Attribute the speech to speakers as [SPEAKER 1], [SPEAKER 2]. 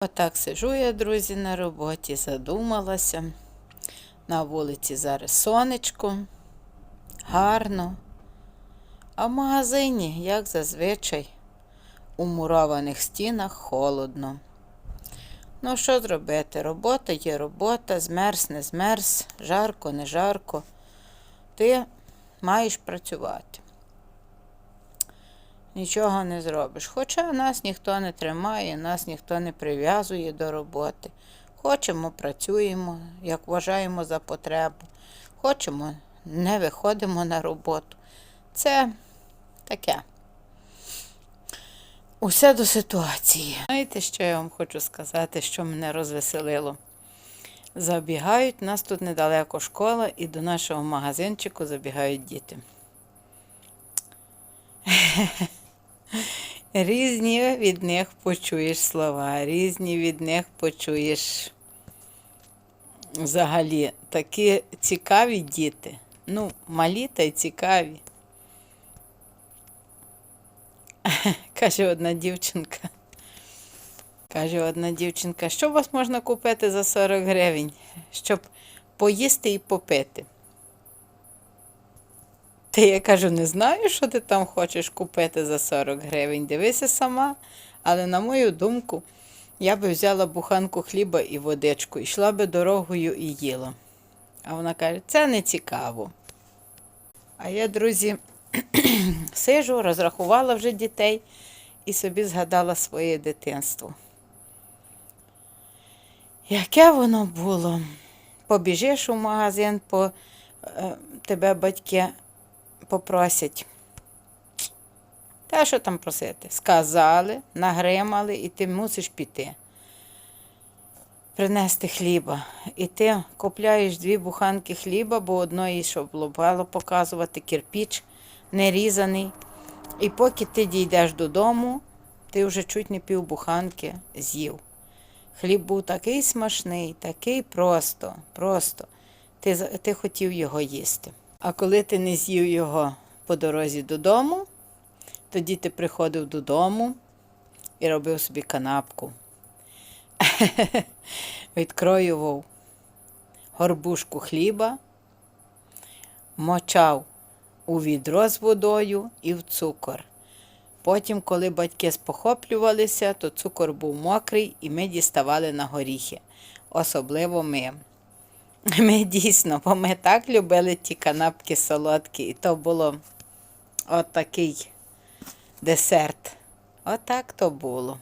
[SPEAKER 1] Отак сижу я, друзі, на роботі, задумалася. На вулиці зараз сонечко, гарно. А в магазині, як зазвичай, у мурованих стінах холодно. Ну, що зробити? Робота є робота, змерз, не змерз, жарко, не жарко. Ти маєш працювати. Нічого не зробиш. Хоча нас ніхто не тримає, нас ніхто не прив'язує до роботи. Хочемо, працюємо, як вважаємо за потребу. Хочемо, не виходимо на роботу. Це таке. Усе до ситуації. Знаєте, що я вам хочу сказати, що мене розвеселило? Забігають, нас тут недалеко школа, і до нашого магазинчику забігають діти. Різні від них почуєш слова, різні від них почуєш взагалі такі цікаві діти. Ну, малі та й цікаві. Каже одна дівчинка. Каже одна дівчинка, що у вас можна купити за 40 гривень, щоб поїсти і попити? Та я кажу, не знаю, що ти там хочеш купити за 40 гривень. Дивися сама. Але на мою думку, я би взяла буханку хліба і водичку, йшла би дорогою і їла. А вона каже, це не цікаво. А я, друзі, сижу, розрахувала вже дітей і собі згадала своє дитинство. Яке воно було? Побіжиш у магазин, по, е, тебе батьки попросять. Та що там просити? Сказали, нагримали, і ти мусиш піти. Принести хліба. І ти купляєш дві буханки хліба, бо одної, щоб було показувати, кирпіч нерізаний. І поки ти дійдеш додому, ти вже чуть не півбуханки з'їв. Хліб був такий смачний, такий просто, просто. Ти, ти хотів його їсти. А коли ти не з'їв його по дорозі додому, тоді ти приходив додому і робив собі канапку. Відкроював горбушку хліба, мочав у відро з водою і в цукор. Потім, коли батьки спохоплювалися, то цукор був мокрий і ми діставали на горіхи. Особливо ми. Ми дійсно, бо ми так любили ті канапки солодкі, і то було отакий десерт. Отак то було.